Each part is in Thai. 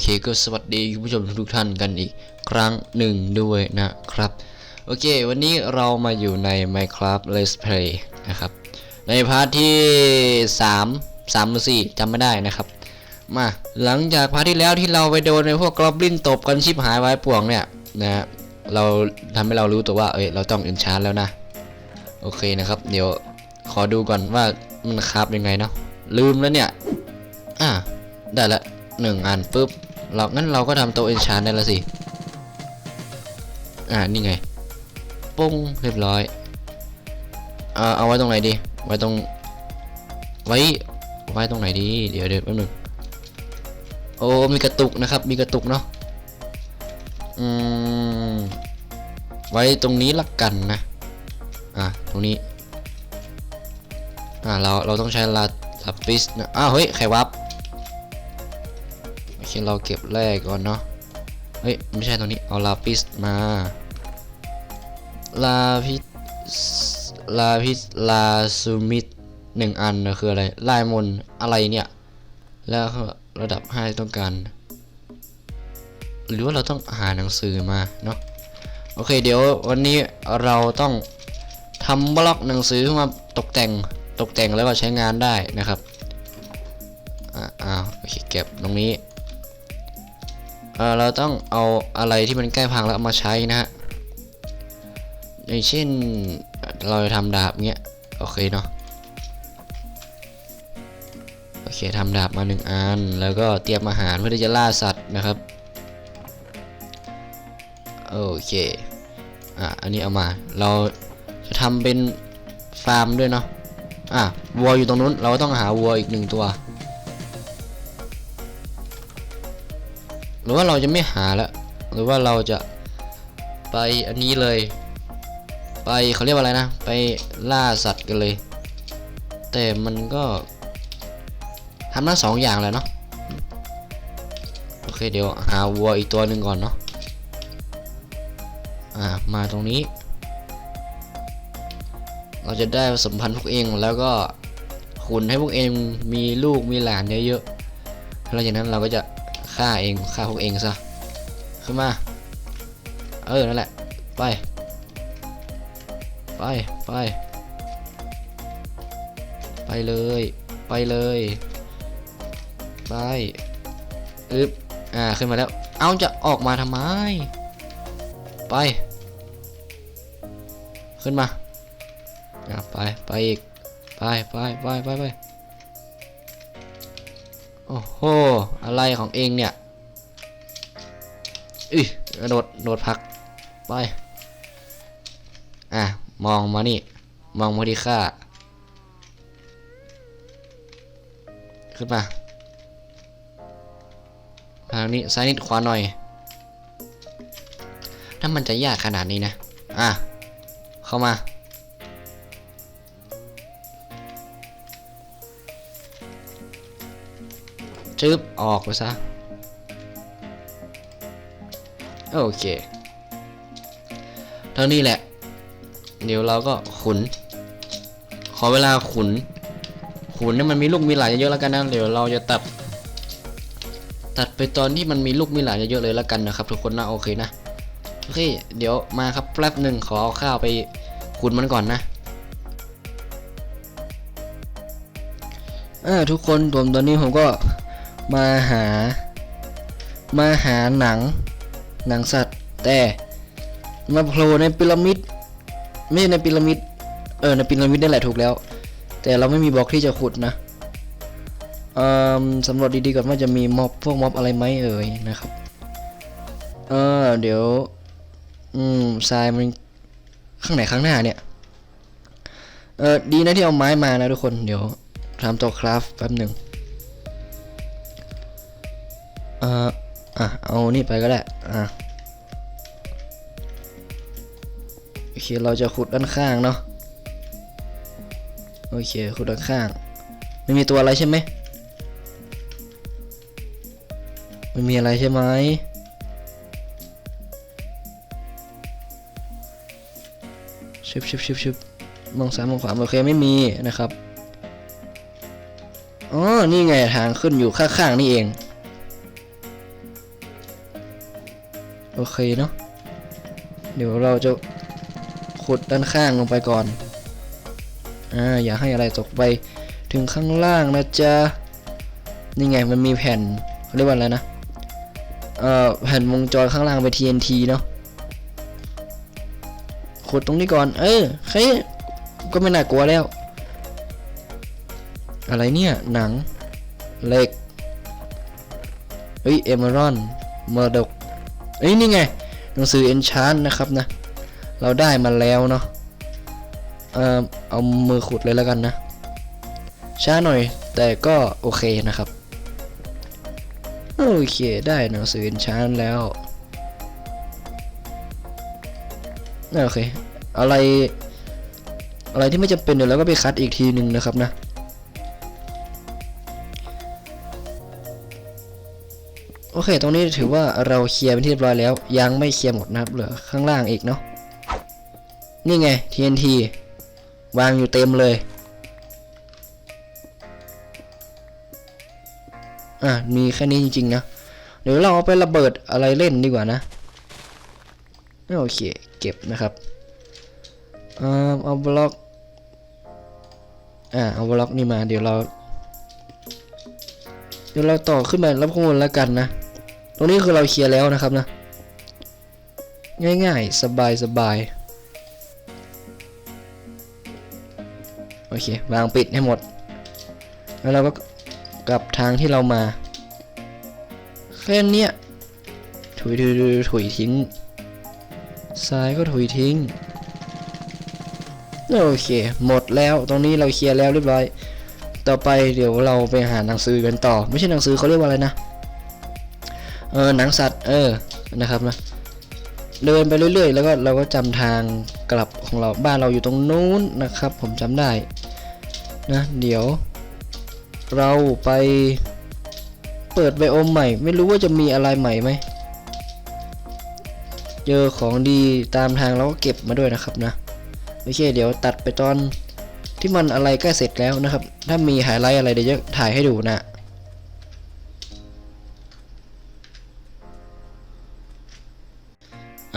เคก็สวัสดีคุณผู้ชมทุกท่านกันอีกครั้งหนึ่งด้วยนะครับ โอเค วันนี้เรามาอยู่ใน Minecraft Let's Play นะครับ ในพาร์ทที่ 3 3หรือ4จำไม่ได้นะครับ มาหลังจากพาร์ทที่แล้วที่เราไปโดนในพวกกรอบลินตบกันชิบหายไว้ป่วงเนี่ยนะฮะเราทำให้เรารู้ตัวว่าเอ้ยเราต้องอินชาร์แล้วนะ โอเคนะครับ เดี๋ยวขอดูก่อนว่ามันคราบยังไงเนาะลืมแล้วเนี่ย อ่าได้ละ หนึ่งอันปุ๊บเรางั้นเราก็ทำโต๊ะเอนชานได้แล้วสิ อ่า นี่ไง ปุ้งเรียบร้อยอ่าเอาไว้ตรงไหนดี ไว้ตรง ไว้ ไว้ตรงไหนดี เดี๋ยวเดี๋ยวแป๊บนึงโอ้มีกระตุกนะครับ มีกระตุกเนาะ อืม ไว้ตรงนี้ละกันนะ อ่าตรงนี้ อ่าเรา เราต้องใช้ลาลาปิสนะ อ้าว เฮ้ย ใครวับ เคเราเก็บแรกก่อนเนาะ เฮ้ย ไม่ใช่ตรงนี้ เอาลาปิสมา ลาพิส ลาพิส ลาซูมิดหนึ่งอันนะคืออะไร ลายมนอะไรเนี่ย แล้วก็ระดับ5ต้องการ หรือว่าเราต้องหาหนังสือมาเนาะ โอเค เดี๋ยววันนี้เราต้องทำบล็อกหนังสือมาตกแต่ง ตกแต่งแล้วก็ใช้งานได้นะครับอ่าอ้าวโอเคเก็บตรงนี้ เเราต้องเอาอะไรที่มันใกล้พังแล้วเอามาใช้นะฮะอย่างเช่นเราจะทำดาบเงี้ยโอเคเนาะโอเคทำดาบมาหนึ่งอัน แล้วก็เตรียมอาหารเพื่อที่จะล่าสัตว์นะครับโอเคอะอันนี้เอามาเราจะทำเป็นฟาร์มด้วยเนาะอะวัวอยู่ตรงนู้นเราก็ต้องหาวัวอีกหนึ่งตัว หรือว่าเราจะไม่หาแล้วหรือว่าเราจะไปอันนี้เลย ไปเขาเรียกว่าอะไรนะ ไปล่าสัตว์กันเลย แต่มันก็ทำทั้งสองอย่างแหละเนาะโอเคเดี๋ยวหาวัวอีกตัวหนึ่งก่อนเนาะอ่ามาตรงนี้ เราจะได้สัมพันธ์พวกเองแล้วก็ขุนให้พวกเองมีลูกมีหลานเยอะๆแล้วจากนั้นเราก็จะ ฆ่าเองฆ่าพวกเองซะขึ้นมา เออ นั่นแหละ ไป ไป ไป ไปเลย ไปเลย ไปอึบอ่า ขึ้นมาแล้ว เอาจะออกมาทำไม ไป ขึ้นมาอ่าไป ไปอีก ไป ไป ไป ไปไป อ้โห อะไรของเองเนี่ยอุ้ยกระโดดโดดพัก ไป อะ มองมานี่ มองมาที่ข้าขึ้นมา ทางนี้ซ้ายนิดขวาหน่อย ถ้ามันจะยากขนาดนี้นะ อะ เข้ามา จึบออกไปซะ โอเคเท่านี้แหละ เดี๋ยวเราก็ขุน ขอเวลาขุน ขุนให้มันมีลูกมีหลานเยอะแล้วกันนะ เดี๋ยวเราจะตัด ตัดไปตอนที่มันมีลูกมีหลานเยอะเลยแล้วกันนะครับ ทุกคนนะโอเคนะ โอเค เดี๋ยวมาครับแป๊บหนึ่งขอเอาข้าวไปขุนมันก่อนนะอ่าทุกคนผมตอนนี้ผมก็ มาหา มาหาหนัง หนังสัตว์ แต่มาโผล่ในพีระมิด ไม่ใช่ในพีระมิด เออในพีระมิดนี่แหละถูกแล้ว แต่เราไม่มีบล็อกที่จะขุดนะเอ่อสำรวจดีๆก่อนว่าจะมีม็อบพวกม็อบอะไรไหมเอ่ยนะครับ เออเดี๋ยว อืมทรายมันข้างไหนข้างหน้าเนี่ย เออดีนะที่เอาไม้มานะทุกคน เดี๋ยวทำตัวคราฟแป๊บหนึ่ง อ่ออะเอานี่ไปก็ได้อะโอเคเราจะขุดด้านข้างเนาะโอเคขุดด้านข้างไม่มีตัวอะไรใช่ไหมไม่มีอะไรใช่ไหมชิบชิบชิบชิบมองซ้ายมองขวาโอเคไม่มีนะครับอ๋อนี่ไงทางขึ้นอยู่ข้างๆนี่เอง โอเคเนาะเดี๋ยวเราจะขุดด้านข้างลงไปก่อนอ่าอย่าให้อะไรตกไปถึงข้างล่างนะจ๊ะนี่ไงมันมีแผ่นเรียกว่าอะไรนะเอ่อแผ่นวงจรข้างล่างไป TNT เนาะขุดตรงนี้ก่อน เออใครก็ไม่น่ากลัวแล้ว อะไรเนี่ย หนังเหล็กเฮ้ยเอเมอรอนเมอร์ดก เอ้ยนี่ไงหนังสือเอนชานนะครับนะ เราได้มาแล้วเนาะเออเอามือขุดเลยแล้วกันนะ ช้าหน่อยแต่ก็โอเคนะครับ โอเคได้หนังสือเอนชานแล้วโอเค อะไร อะไรที่ไม่จำเป็นเดี๋ยวเราก็ไปคัดอีกทีหนึ่งนะครับนะ โอเค ตรงนี้ถือว่าเราเคลียร์เป็นที่เรียบร้อยแล้ว ยังไม่เคลียร์หมดนะครับ เหลือข้างล่างอีกเนาะ นี่ไง TNT วางอยู่เต็มเลย อะ มีแค่นี้จริงๆนะ เดี๋ยวเราเอาไประเบิดอะไรเล่นดีกว่านะ โอเค เก็บนะครับ เอ่อเอาบล็อก อ่า เอาบล็อกนี่มา เดี๋ยวเรา เดี๋ยวเราต่อขึ้นมารับข้อมูลแล้วกันนะ ตรงนี้คือเราเคลียร์แล้วนะครับนะ ง่ายๆ สบายสบายโอเค วางปิดให้หมด แล้วเราก็กลับทางที่เรามาแค่นี้ถุยถุยถุยทิ้ง ซ้ายก็ถุยทิ้ง โอเค หมดแล้วตรงนี้เราเคลียร์แล้วเรียบร้อย ต่อไปเดี๋ยวเราไปหาหนังสือกันต่อ ไม่ใช่หนังสือเขาเรียกว่าอะไรนะ เออหนังสัตว์เออนะครับนะเดินไปเรื่อย ๆ แล้วก็เราก็จำทางกลับของเราบ้านเราอยู่ตรงนู้นนะครับ ผมจำได้นะเดี๋ยว เราไปเปิดไบโอมใหม่ ไม่รู้ว่าจะมีอะไรใหม่ไหมเจอของดีตามทางเราก็เก็บมาด้วยนะครับนะโอเคเดี๋ยวตัดไปตอนที่มันอะไรใกล้เสร็จแล้วนะครับ ถ้ามีไฮไลท์อะไรเดี๋ยวจะถ่ายให้ดูนะ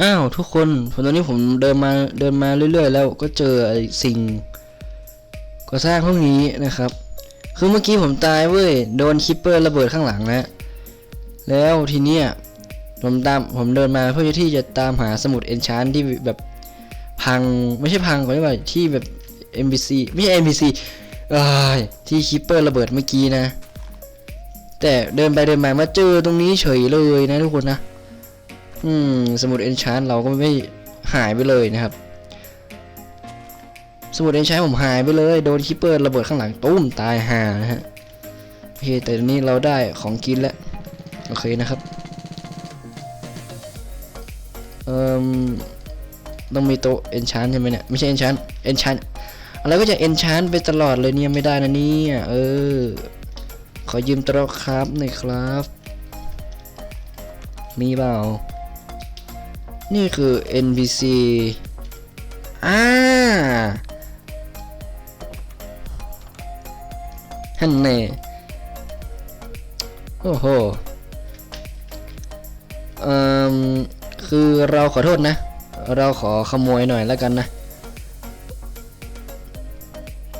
อ้าวทุกคนผมตอนนี้ผมเดินมาเดินมาเรื่อยๆ แล้วก็เจอไอ้สิ่งก่อสร้างพวกนี้นะครับ คือเมื่อกี้ผมตายเว้ยโดนคิปเปอร์ระเบิดข้างหลังนะแล้วทีเนี้ยผมตามผมเดินมาเพื่อที่จะตามหาสมุดเอนชานที่แบบพังไม่ใช่พังเขาเรียกว่าที่แบบ NPC ไม่ใช่ NPC เอ้ยที่คิปเปอร์ระเบิดเมื่อกี้นะ แต่เดินไปเดินมามาเจอตรงนี้เฉยเลยนะทุกคนนะ อืม สมุดเอนชานเราก็ไม่หายไปเลยนะครับ สมุดเอนชานผมหายไปเลย โดนคิปเปอร์ระเบิดข้างหลังตุ้มตายห่านะฮะโอเคแต่ตนี้เราได้ของกินแล้ว โอเคนะครับ เอ่มต้องมีโต๊ะเอนชานใช่ไหมเนี่ย ไม่ใช่เอนชานเอนชานอะไรก็จะเอนชานไปตลอดเลยเนี่ยไม่ได้นะนี่เออ ขอยืมโต๊ะครับหน่อยครับ มีเปล่า นี่คือ NPC อ่าฮันเน่โอ้โหเอ่อคือเราขอโทษนะ เราขอขโมยหน่อยแล้วกันนะ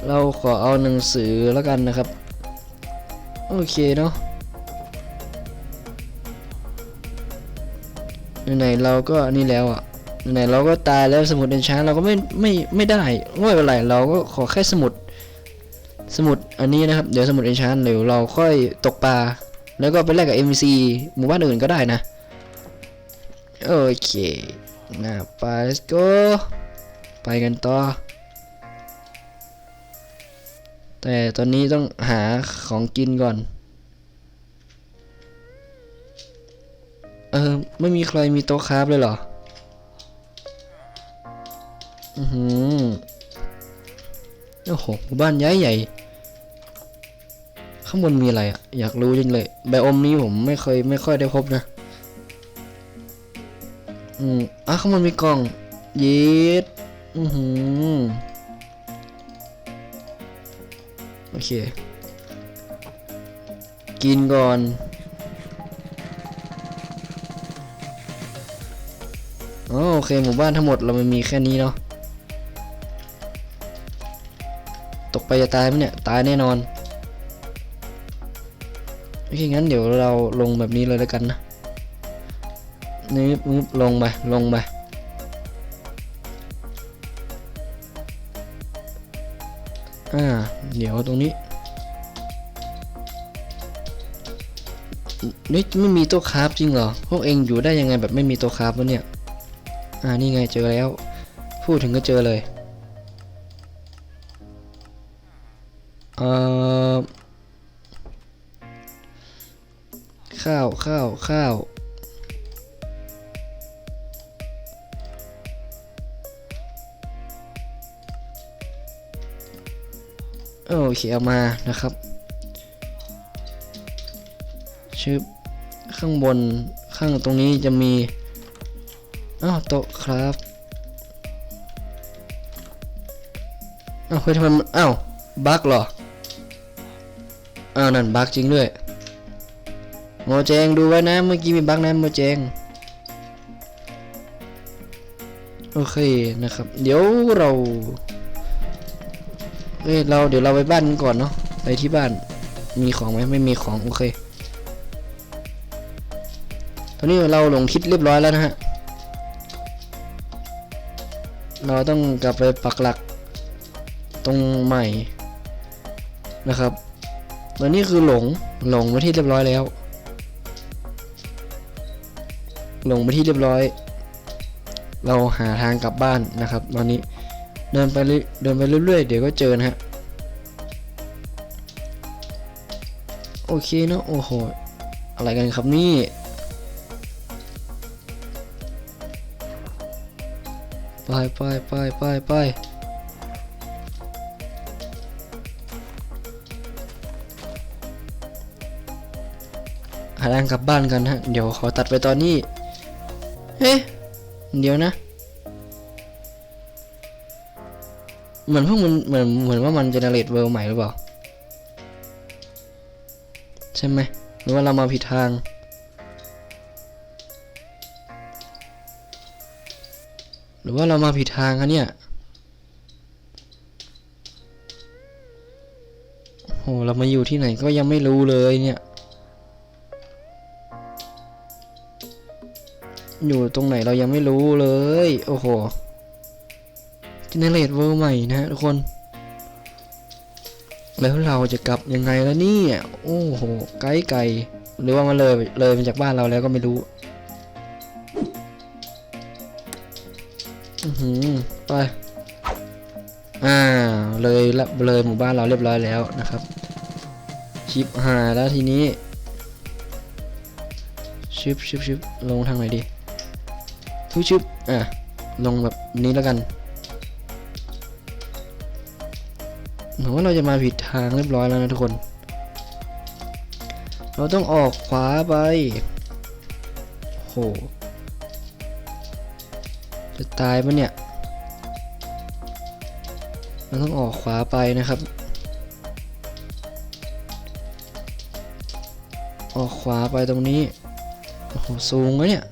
เราขอเอาหนังสือแล้วกันนะครับ โอเคเนาะ ไหนเราก็นี่แล้วอะไหนเราก็ตายแล้วสมุดเอนช้าเราก็ไม่ไม่ไม่ได้ไม่เป็นไรเราก็ขอแค่สมุด สมุดอันนี้นะครับเดี๋ยวสมุดเอนชานเดี๋ยวเราค่อยตกปลาแล้วก็ไปแลกกับ MC หมู่บ้านอื่นก็ได้นะ โอเคนะไป let's go ไปกันต่อ แต่ตอนนี้ต้องหาของกินก่อน ออ ไม่มีใครมีโต๊ะคราฟเลยเหรอ อือหือโอ้โหหมู่บ้านย้ายใหญ่ ข้างบนมีอะไรอะอยากรู้จริงเลย ไบโอมนี้ผมไม่เคยไม่ค่อยได้พบนะ อืมอะข้างบนมีกล่องย็ดอือหือ โอเค กินก่อน อ๋อโอเคหมู่บ้านทั้งหมดเรามันมีแค่นี้เนาะตกไปจะตายไหมเนี่ยตายแน่นอนโอเคงั้นเดี๋ยวเราลงแบบนี้เลยแล้วกันนะนี่มึบลงไปลงไปอ่าเดี๋ยวตรงนี้นี่ไม่มีโต๊ะคราฟจริงเหรอ พวกเองอยู่ได้ยังไงแบบไม่มีโต๊ะคราฟวะเนี่ย อ่านี่ไงเจอแล้ว พูดถึงก็เจอเลยเอ่อข้าวข้าวข้าวโอเคเอามานะครับชื่อข้างบนข้างตรงนี้จะมี อ้าวโต๊ะครับอ้าวเฮ้ยทำไมมันอ้าวบั๊กเหรออ้าวนั่นบั๊กจริงด้วยโมเจงดูไว้นะเมื่อกี้มีบั๊กนะโมเจงโอเคนะครับ เดี๋ยวเราเอ้ยเราเดี๋ยวเราไปบ้านกันก่อนเนาะไปที่บ้านมีของไหมไม่มีของโอเค ตอนนี้เราลงทิศเรียบร้อยแล้วนะฮะ เราต้องกลับไปปักหลักตรงใหม่นะครับตอนนี้คือหลงหลงไปที่เรียบร้อยแล้ว หลงไปที่เรียบร้อย เราหาทางกลับบ้านนะครับ ตอนนี้เดินไปเรื่อยเดินไปเรื่อยๆ เดี๋ยวก็เจอนะฮะโอเคเนอะโอ้โหอะไรกันครับนี่ ไปไปไปไปไปหาทางกลับบ้านกันฮะ เดี๋ยวขอตัดไปตอนนี้ เฮ้เดี๋ยวนะ เหมือนเพวกมันเหมือนเหมือนว่ามันเจเนเรตเวิร์ใหม่หรือเปล่า ใช่ไหม หรือว่าเรามาผิดทาง รือว่าเรามาผิดทางคะเนี่ยโหเรามาอยู่ที่ไหนก็ยังไม่รู้เลยเนี่ย อยู่ตรงไหนเรายังไม่รู้เลย โอ้โหเจเนเรตเวอร์ใหม่นะทุกคน แล้วเราจะกลับยังไงแล้วเนี่ย โอ้โห ไกลไกลหรือว่ามันเลยเลยมาจากบ้านเราแล้วก็ไม่รู้ ไปอ่าเลยละเลยหมู่บ้านเราเรียบร้อยแล้วนะครับชิปหายแล้วทีนี้ชิปชิปชิปลงทางไหนดีทุชิปอะลงแบบนี้แล้วกันหนูว่าเราจะมาผิดทางเรียบร้อยแล้วนะทุกคน เราต้องออกขวาไปโหจะตายปะเนี่ย ต้องออกขวาไปนะครับ ออกขวาไปตรงนี้ โอ้โห สูงนะเนี่ย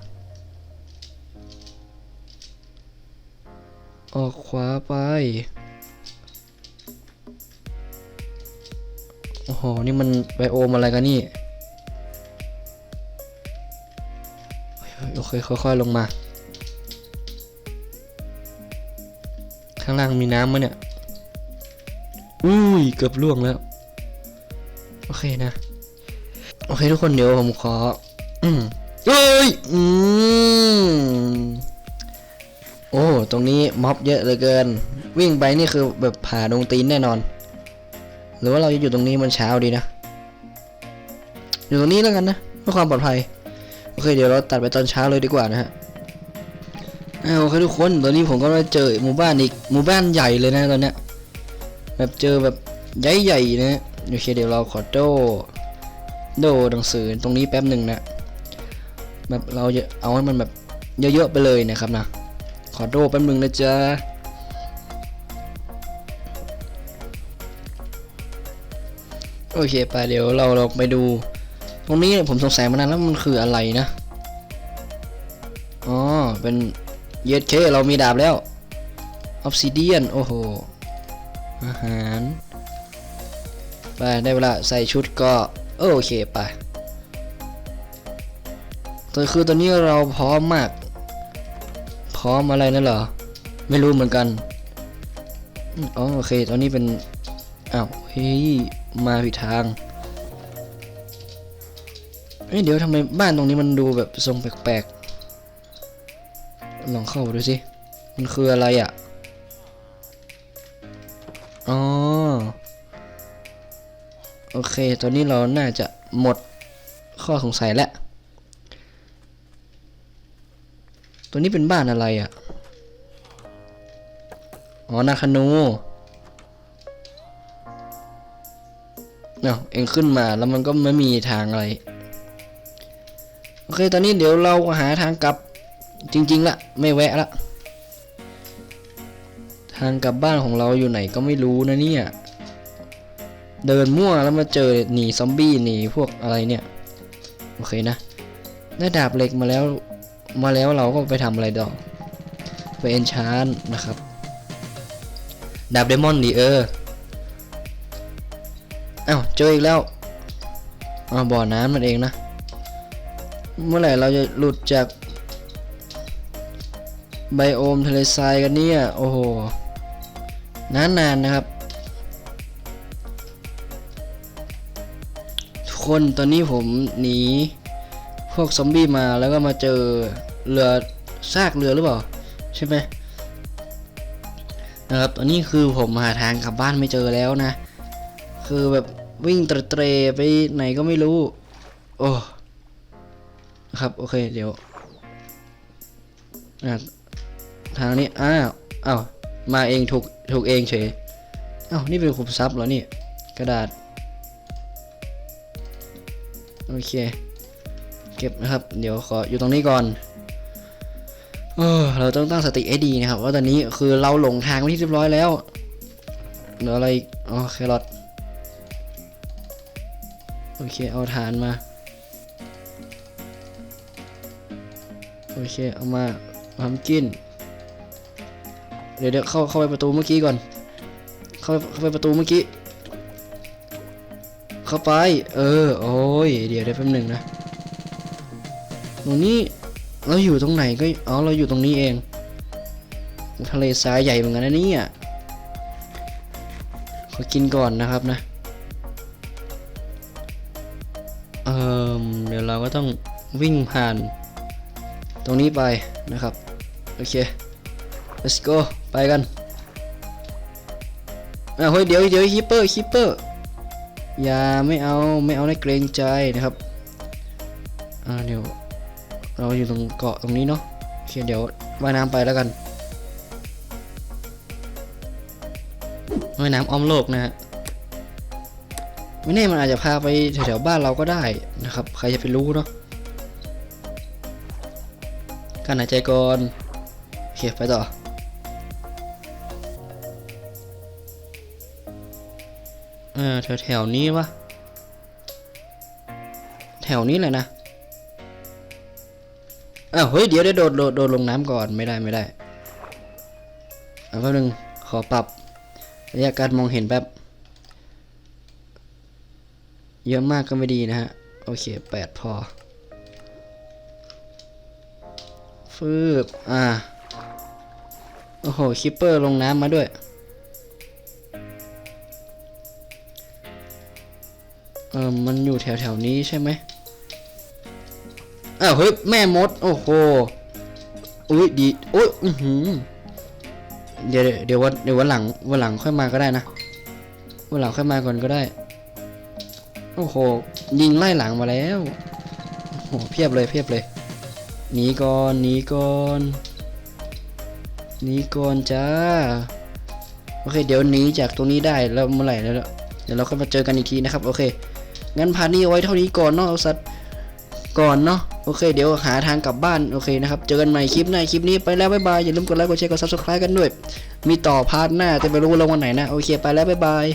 ออกขวาไป โอ้โห นี่มันไบโอมอะไรกันนี่ โอเค ค่อยๆ ลงมา ข้างล่างมีน้ำมั้ยเนี่ย อุ้ยเกือบล่วงแล้ว โอเคนะ โอเคทุกคนเดี๋ยวผมขอ อืมเอ้ย อืมโอ้ ตรงนี้ม็อบเยอะเหลือเกิน วิ่งไปนี่คือแบบผ่าดงตีนแน่นอน หรือว่าเราจะอยู่ตรงนี้มันเช้าดีนะ อยู่ตรงนี้แล้วกันนะเพื่อความปลอดภัย โอเค เดี๋ยวเราตัดไปตอนเช้าเลยดีกว่านะฮะโอเคทุกคนตอนนี้ผมก็ได้เจอหมู่บ้านอีกหมู่บ้านใหญ่เลยนะตอนเนี้ย แบบเจอแบบใหญ่ๆนะโอเคเดี๋ยวเราขอโดโดหนังสือตรงนี้แป๊บหนึ่งนะแบบเราจะเอาให้มันแบบเยอะๆไปเลยนะครับนะขอโดแป๊บหนึ่งนะจ๊ะโอเคไปเดี๋ยวเราเราไปดู ตรงนี้ผมสงสัยมานานแล้วมันคืออะไรนะอ๋อเป็นเย็ดเคเรามีดาบแล้วออฟซิเดียนโอ้โห อาหารไปได้เวลาใส่ชุดก็โอเคไปแต่คือตอนนี้เราพร้อมมาก พร้อมอะไรนั่นเหรอ ไม่รู้เหมือนกันอ๋อโอเค ตอนนี้เป็นอ้าวเฮ้ยมาผิดทางเอ้ยเดี๋ยวทำไมบ้านตรงนี้มันดูแบบทรงแปลกๆลองเข้าดูสิ มันคืออะไรอะ เคตอนนี้เราน่าจะหมดข้อสงสัยแล้ว ตัวนี้เป็นบ้านอะไรอะ อ๋อ นาคานูเนาะเองขึ้นมาแล้วมันก็ไม่มีทางอะไร โอเค ตอนนี้เดี๋ยวเราหาทางกลับจริงๆละไม่แวะละ ทางกลับบ้านของเราอยู่ไหนก็ไม่รู้นะเนี่ย เดินมั่วแล้วมาเจอหนีซอมบี้หนีพวกอะไรเนี่ย โอเคนะ ได้ดาบเหล็กมาแล้ว มาแล้วเราก็ไปทำอะไรดอก ไปเอนชานนะครับ ดาบเดมอนดีเอออ้าวเจออีกแล้วอ๋อบ่อน้ำนั่นเองนะ เมื่อไหร่เราจะหลุดจากไบโอมทะเลทรายกันเนี่ย โอ้โหนานๆนนะครับ คนตอนนี้ผมหนีพวกซอมบี้มาแล้วก็มาเจอเรือซากเรือหรือเปล่า ใช่ไหมนะครับตอนนี้คือผมหาทางกลับบ้านไม่เจอแล้วนะ คือแบบวิ่งเตะเตะไปไหนก็ไม่รู้ โอ้ครับโอเคเดี๋ยวทางนี้อ้าวอ้าวมาเองถูกถูกเองเฉยอ้าวนี่เป็นขุมทรัพย์เหรอเนี่ยกระดาษ โอเค เก็บนะครับ เดี๋ยวขออยู่ตรงนี้ก่อนเออเราต้องตั้งสติให้ดีนะครับ ว่าตอนนี้คือเราหลงทางไปที่เรียบร้อยแล้วเหลืออะไรอ๋อแครอทโอเค เอาฐานมา โอเค เอามาทำกิน เดี๋ยวเดี๋ยวเข้าเข้าไปประตูเมื่อกี้ก่อน เข้าเข้าไปประตูเมื่อกี้ เข้าไป เออ โอ้ย เดี๋ยวได้แป๊บหนึ่งนะ ตรงนี้เราอยู่ตรงไหนก็ อ๋อ เราอยู่ตรงนี้เอง ทะเลทรายใหญ่เหมือนกันนะนี่ยขอกินก่อนนะครับนะ เอ่อเดี๋ยวเราก็ต้องวิ่งผ่าน ตรงนี้ไปนะครับ โอเค let's go ไปกันอะเฮ้ยเดี๋ยวเดี๋ยวคิปเปอร์คิปเปอร์ อย่าไม่เอาไม่เอาในเกรงใจนะครับอ่าเดี๋ยวเราอยู่ตรงเกาะตรงนี้เนาะโอเคเดี๋ยวว่ายน้ำไปแล้วกันว่ายน้ำอ้อมโลกนะฮะไม่แน่มันอาจจะพาไปแถวๆบ้านเราก็ได้นะครับ ใครจะไปรู้เนาะการหายใจก่อนโอเคไปต่อ แถวๆนี้วะ แถวนี้เลยนะอ้าวเฮ้ยเดี๋ยวเดี๋ยวโดดโดดโดดลงน้ำก่อนไม่ได้ไม่ได้เอาแป๊บนึงขอปรับระยะการมองเห็นแป๊บ เยอะมากก็ไม่ดีนะฮะ โอเคแปดพอฟืบอ่า โอ้โห คิปเปอร์ลงน้ำมาด้วย ออมันอยู่แถวแถวนี้ใช่ไหมอ้าวเฮ้ยแม่มด โอ้โหอุ้ยดีโอ้ยอือหือเดี๋ยวเดี๋ยววันเดี๋ยววันหลังวันหลังค่อยมาก็ได้นะวันหลังค่อยมาก่อนก็ได้ โอ้โหยิงไล่หลังมาแล้วโอ้โหเพียบเลยเพียบเลยหนีก่อนหนีก่อนหนีก่อนจ้าโอเค เดี๋ยวหนีจากตรงนี้ได้แล้วเมื่อไหร่แล้วเดี๋ยวเราค่อยมาเจอกันอีกทีนะครับ โอเค งั้นพาร์ทนี้เอาไว้เท่านี้ก่อนเนาะเอาสัตว์ก่อนเนาะโอเคเดี๋ยวหาทางกลับบ้านโอเคนะครับ เจอกันใหม่คลิปหน้าคลิปนี้ไปแล้วบ๊ายบาย อย่าลืมกดไลค์กดแชร์กดซับสไคร b e กันด้วย มีต่อพาร์ทหน้าแต่ไม่รู้ลงวันไหนนะ โอเคไปแล้วบ๊ายบาย